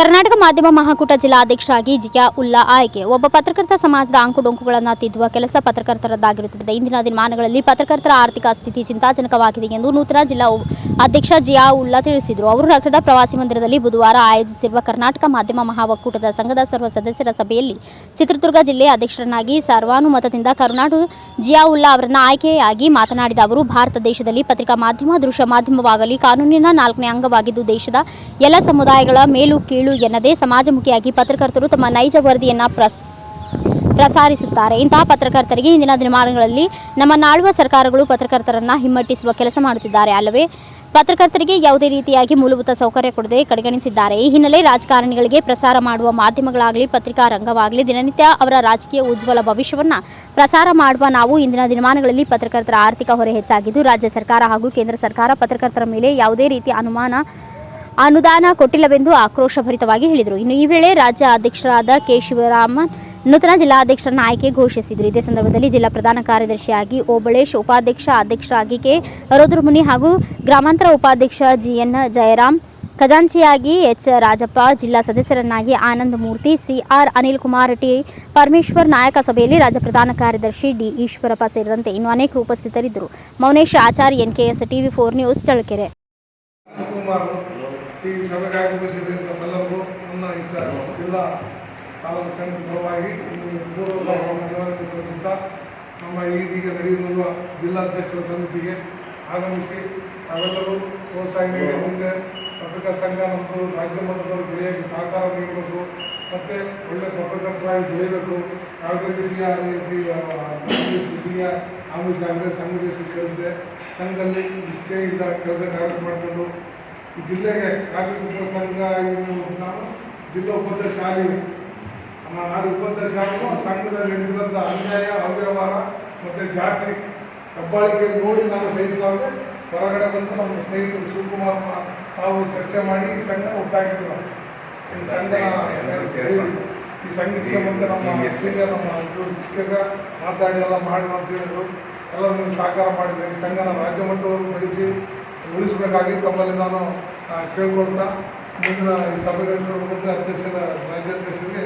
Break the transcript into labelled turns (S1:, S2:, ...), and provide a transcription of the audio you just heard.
S1: ಕರ್ನಾಟಕ ಮಾಧ್ಯಮ ಮಹಾಕೂಟ ಜಿಲ್ಲಾಧ್ಯಕ್ಷರಾಗಿ ಜಿಯಾ ಉಲ್ಲಾ ಆಯ್ಕೆ. ಒಬ್ಬ ಪತ್ರಕರ್ತ ಸಮಾಜದ ಅಂಕುಡೊಂಕುಗಳನ್ನು ತಿದ್ದುವ ಕೆಲಸ ಪತ್ರಕರ್ತರದ್ದಾಗಿರುತ್ತದೆ. ಇಂದಿನ ದಿನಮಾನಗಳಲ್ಲಿ ಪತ್ರಕರ್ತರ ಆರ್ಥಿಕ ಸ್ಥಿತಿ ಚಿಂತಾಜನಕವಾಗಿದೆ ಎಂದು ನೂತನ ಜಿಲ್ಲಾ ಅಧ್ಯಕ್ಷ ಜಿಯಾ ಉಲ್ಲಾ ತಿಳಿಸಿದರು. ಅವರು ನಗರದ ಪ್ರವಾಸಿ ಮಂದಿರದಲ್ಲಿ ಬುಧವಾರ ಆಯೋಜಿಸಿರುವ ಕರ್ನಾಟಕ ಮಾಧ್ಯಮ ಮಹಾಕೂಟದ ಸಂಘದ ಸರ್ವ ಸದಸ್ಯರ ಸಭೆಯಲ್ಲಿ ಚಿತ್ರದುರ್ಗ ಜಿಲ್ಲೆಯ ಅಧ್ಯಕ್ಷರನ್ನಾಗಿ ಸರ್ವಾನುಮತದಿಂದ ಕರುನಾಡು ಜಿಯಾ ಉಲ್ಲಾ ಅವರನ್ನು ಆಯ್ಕೆಯಾಗಿ ಮಾತನಾಡಿದ ಅವರು, ಭಾರತ ದೇಶದಲ್ಲಿ ಪತ್ರಿಕಾ ಮಾಧ್ಯಮ, ದೃಶ್ಯ ಮಾಧ್ಯಮವಾಗಲಿ, ಕಾನೂನಿನ ನಾಲ್ಕನೇ ಅಂಗವಾಗಿದ್ದು ದೇಶದ ಎಲ್ಲ ಸಮುದಾಯಗಳ ಮೇಲು ಕೀಳು ಎನ್ನದೇ ಸಮಾಜಮುಖಿಯಾಗಿ ಪತ್ರಕರ್ತರು ತಮ್ಮ ನೈಜ ವರದಿಯನ್ನು ಪ್ರಸ್, ಪ್ರಸಾರಿಸುತ್ತಾರೆ. ಇಂತಹ ಪತ್ರಕರ್ತರಿಗೆ ಇಂದಿನ ದಿನಮಾನಗಳಲ್ಲಿ ನಮ್ಮ ನಾಳುವ ಸರ್ಕಾರಗಳು ಪತ್ರಕರ್ತರನ್ನ ಹಿಮ್ಮೆಟ್ಟಿಸುವ ಕೆಲಸ ಮಾಡುತ್ತಿದ್ದಾರೆ. ಅಲ್ಲವೇ, ಪತ್ರಕರ್ತರಿಗೆ ಯಾವುದೇ ರೀತಿಯಾಗಿ ಮೂಲಭೂತ ಸೌಕರ್ಯ ಕೊಡದೆ ಕಡೆಗಣಿಸಿದ್ದಾರೆ. ಈ ಹಿನ್ನೆಲೆ ರಾಜಕಾರಣಿಗಳಿಗೆ ಪ್ರಸಾರ ಮಾಡುವ ಮಾಧ್ಯಮಗಳಾಗಲಿ ಪತ್ರಿಕಾ ರಂಗವಾಗಲಿ ದಿನನಿತ್ಯ ಅವರ ರಾಜಕೀಯ ಉಜ್ವಲ ಭವಿಷ್ಯವನ್ನ ಪ್ರಸಾರ ಮಾಡುವ ನಾವು ಇಂದಿನ ದಿನಮಾನಗಳಲ್ಲಿ ಪತ್ರಕರ್ತರ ಆರ್ಥಿಕ ಹೊರೆ ಹೆಚ್ಚಾಗಿದ್ದು, ರಾಜ್ಯ ಸರ್ಕಾರ ಹಾಗೂ ಕೇಂದ್ರ ಸರ್ಕಾರ ಪತ್ರಕರ್ತರ ಮೇಲೆ ಯಾವುದೇ ರೀತಿಯ ಅನುಮಾನ ಅನುದಾನ ಕೊಟ್ಟಿಲ್ಲವೆಂದು ಆಕ್ರೋಶಭರಿತವಾಗಿ ಹೇಳಿದರು. ಇನ್ನು ಈ ವೇಳೆ ರಾಜ್ಯ ಅಧ್ಯಕ್ಷರಾದ ಕೆ ಶಿವರಾಮನ್ ನೂತನ ಜಿಲ್ಲಾಧ್ಯಕ್ಷರನ್ನ ಆಯ್ಕೆ ಘೋಷಿಸಿದರು. ಇದೇ ಸಂದರ್ಭದಲ್ಲಿ ಜಿಲ್ಲಾ ಪ್ರಧಾನ ಕಾರ್ಯದರ್ಶಿಯಾಗಿ ಓಬಳೇಶ್, ಉಪಾಧ್ಯಕ್ಷ ಅಧ್ಯಕ್ಷರಾಗಿ ಕೆ ರುದ್ರಮುನಿ ಹಾಗೂ ಗ್ರಾಮಾಂತರ ಉಪಾಧ್ಯಕ್ಷ ಜಿಎನ್ ಜಯರಾಮ್, ಖಜಾಂಚಿಯಾಗಿ ಎಚ್ ರಾಜಪ್ಪ, ಜಿಲ್ಲಾ ಸದಸ್ಯರನ್ನಾಗಿ Anand Murthy, C R Anil Kumar T Parameshwar Naik ಸಭೆಯಲ್ಲಿ ರಾಜ್ಯ ಪ್ರಧಾನ ಕಾರ್ಯದರ್ಶಿ ಡಿ ಈಶ್ವರಪ್ಪ ಸೇರಿದಂತೆ ಇನ್ನು ಅನೇಕರು ಉಪಸ್ಥಿತರಿದ್ದರು. Mounesh Acharya NKS TV four news, Challakere.
S2: ಈ ಸಭೆಗೆ ಆಗಮಿಸಿದ ತಮ್ಮೆಲ್ಲರಿಗೂ ನನ್ನ ಈ ಸ ಜಿಲ್ಲಾ ತಾಲೂಕು ಸಂಘದ ಪರವಾಗಿ ಸಲ್ಲಿಸುತ್ತಾ ನಮ್ಮ ಈದೀಗ ನಡೆಯುತ್ತಿರುವ ಜಿಲ್ಲಾಧ್ಯಕ್ಷರ ಸಮಿತಿಗೆ ಆಗಮಿಸಿ ನಾವೆಲ್ಲರೂ ಪ್ರೋತ್ಸಾಹ ನೀಡಿ ಮುಂದೆ ಪತ್ರಿಕಾ ಸಂಘ ನಮ್ಮದು ರಾಜ್ಯ ಮಟ್ಟದವರು ಬೆಳೆಯೋಕ್ಕೆ ಸಹಕಾರ ನೀಡಬೇಕು ಮತ್ತು ಒಳ್ಳೆ ಪತ್ರಕರ್ತರಾಗಿ ಬೆಳೀಬೇಕು ಯಾವುದೇ ರೀತಿಯ ರೀತಿಯ ರೀತಿಯ ಆಗದೆ ಸಂಘದ ಹೆಸರು ಸಂಘದಲ್ಲಿ ನಿಷ್ಠೆಯಿಂದ ಕೆಲಸ ಕಾರ್ಯ ಮಾಡಿಕೊಂಡು ಈ ಜಿಲ್ಲೆಗೆ ಕಾರ್ಮಿಕ ಸಂಘ ಇನ್ನು ನಾನು ಜಿಲ್ಲಾ ಉಪಾಧ್ಯಕ್ಷ ಆಗಿವೆ ನಾನು ಉಪಾಧ್ಯಕ್ಷ ಆಗಲು ಸಂಘದಲ್ಲಿ ನಡೆದಿರುವಂಥ ಅನ್ಯಾಯ ಅವ್ಯವಹಾರ ಮತ್ತು ಜಾತಿ ಕಬ್ಬಾಳಿಕೆ ನೋಡಿ ನಾನು ಸಹಿಸಲಾಗದೆ ಹೊರಗಡೆ ಬಂದು ನಮ್ಮ ಸ್ನೇಹಿತರು ಶಿವಕುಮಾರ್ ತಾವು ಚರ್ಚೆ ಮಾಡಿ ಈ ಸಂಘ ಒಟ್ಟಾಗಿದ್ದು ನಾವು ಈ ಸಂಘ ಈ ಸಂಘಕ್ಕೆ ಬಂದು ನಮ್ಮ ಸೀನಿಯರ್ ನಮ್ಮ ಶಿಕ್ಷಕ ಮಾತಾಡಿ ಎಲ್ಲ ಮಾಡಿ ಅಂತ ಹೇಳಿದರು. ಎಲ್ಲರೂ ನೀವು ಸಹಕಾರ ಮಾಡಿದ್ರೆ. ಈ ಸಂಘನ ರಾಜ್ಯ ಮಟ್ಟವರೆಗೂ ನಡೆಸಿ ಉಳಿಸಬೇಕಾಗಿ ತಮ್ಮಲ್ಲಿ ನಾನು ಕೇಳ್ಕೊಳ್ತಾ ಮುಂದಿನ ಈ ಸಭೆಗೆ ಮುಂದೆ ಅಧ್ಯಕ್ಷರ ರಾಜ್ಯಾಧ್ಯಕ್ಷರಿಗೆ